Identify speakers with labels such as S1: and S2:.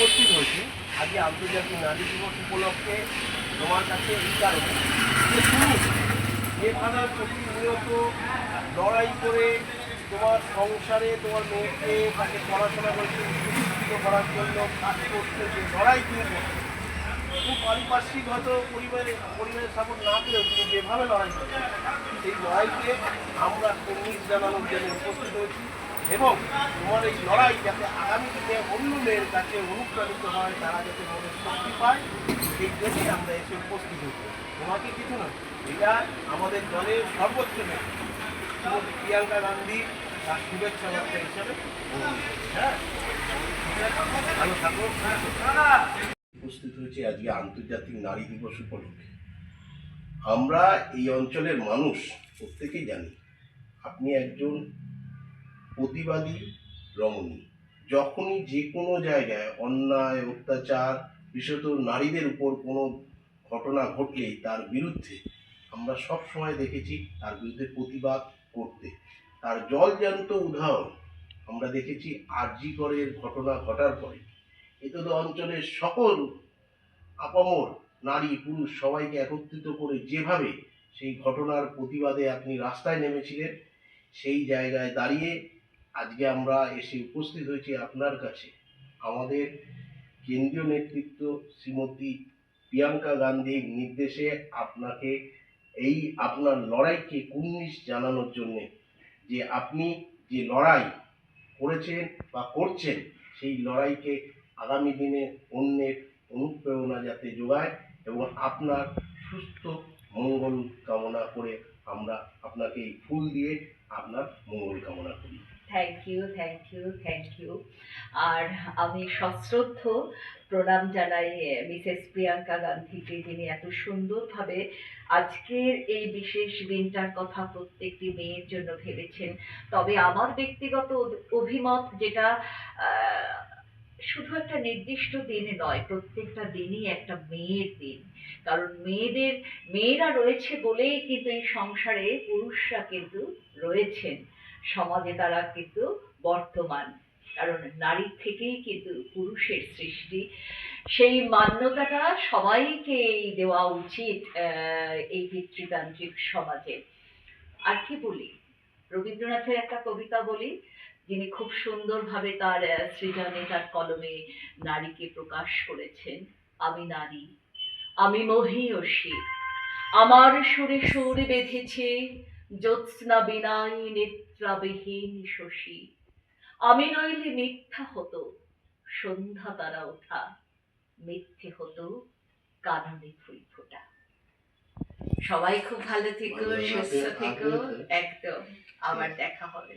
S1: উপস্থিত হয়েছি। আজকে আন্তর্জাতিক নারী দিবস উপলক্ষে তোমার কাছে এই কারণে। যে তুমি প্রতিনিয়ত লড়াই করে তোমার সংসারে তোমার মেয়েকে তাকে পড়াশোনা করতে শিক্ষিত করার জন্য কাজ করতে যে লড়াই তুমি খুব পারিপার্শ্বিক হয়তো পরিবারে পরিবারের সাপোর্ট না পেলেও তুমি যেভাবে লড়াই করছ, সেই লড়াইকে আমরা কর্মী জানানোর জন্য উপস্থিত হয়েছি। এবং তোমার এই লড়াই যাতে আগামী দিনে অন্য মেয়ের কাছে অনুপ্রাণিত হয়, তারা যাতে মনে শক্তি পায়, সেই জন্যই আমরা এসে উপস্থিত হয়েছি। তোমাকে কিছু নয়, এটা আমাদের দলের সর্বোচ্চ নেতা। প্রিয়াঙ্কা গান্ধী, তার শুভেচ্ছা বার্তা হিসাবে। হ্যাঁ? ভালো থাকো। উপস্থিত হয়েছে আজকে আন্তর্জাতিক নারী দিবস উপলক্ষে। আমরা এই অঞ্চলের মানুষ প্রত্যেকেই জানি, আপনি একজন প্রতিবাদী রমণী। যখনই যে কোনো জায়গায় অন্যায়, অত্যাচার, বিশেষত নারীদের উপর কোনো ঘটনা ঘটলেই তার বিরুদ্ধে আমরা সব সময় দেখেছি তার বিরুদ্ধে প্রতিবাদ করতে। তার জলজান্ত উদাহরণ আমরা দেখেছি আরজি করের ঘটনা ঘটার পরে। এতে তো অঞ্চলের সকল আপামর, নারী, পুরুষ সবাইকে একত্রিত করে যেভাবে সেই ঘটনার প্রতিবাদে আপনি রাস্তায় নেমেছিলেন, সেই জায়গায় দাঁড়িয়ে আজকে আমরা এসে উপস্থিত হয়েছি আপনার কাছে। আমাদের কেন্দ্রীয় নেতৃত্ব শ্রীমতী প্রিয়াঙ্কা গান্ধীর নির্দেশে আপনাকে এই আপনার লড়াইকে কুর্নিশ জানানোর জন্যে যে আপনি যে লড়াই করেছেন বা করছেন, সেই লড়াইকে আগামী দিনে অন্যের অনুপ্রেরণা যাতে যোগায় এবং আপনার সুস্থ মঙ্গল কামনা করে আমরা আপনাকে এই ফুল দিয়ে আপনার মঙ্গল কামনা করি।
S2: Thank you thank you thank you আর আমি সশ্রদ্ধ প্রণাম জানাই মিসেস প্রিয়াঙ্কা গান্ধীকে, যিনি এত সুন্দরভাবে আজকের এই বিশেষ দিনটার কথা প্রত্যেকটি মেয়ের জন্য ভেবেছেন। তবে আমার ব্যক্তিগত অভিমত যেটা শুধু একটা নির্দিষ্ট দিনে নয়, প্রত্যেকটা দিনই একটা মেয়ের দিন। কারণ মেয়েদের, মেয়েরা রয়েছে বলেই কিন্তু এই সংসারে পুরুষরা কিন্তু রয়েছেন। সমাজে তারা কিন্তু বর্তমান। কারণ নারীর থেকেই কিন্তু পুরুষের সৃষ্টি। সেই মান্যতাটা সবাইকেই দেওয়া উচিত এই পিতৃতান্ত্রিক সমাজে। আর কি বলি? রবীন্দ্রনাথের একটা কবিতা বলি, যিনি খুব সুন্দরভাবে তার সৃজনে তার কলমে নারীকে প্রকাশ করেছেন। আমি নারী, আমি মহীয়সী, আমার সুরে সুর বেঁধেছে জ্যোৎস্না বিনাই নেত্রাবিহীন শশী আমি নইলে মিথ্যা হতো সন্ধ্যা তারা ওঠা মিথ্যে হতো কাননে ফুল ফোটা। সবাই খুব ভালো থেকো সুস্থ
S1: থেকো
S2: একদম আবার দেখা হবে।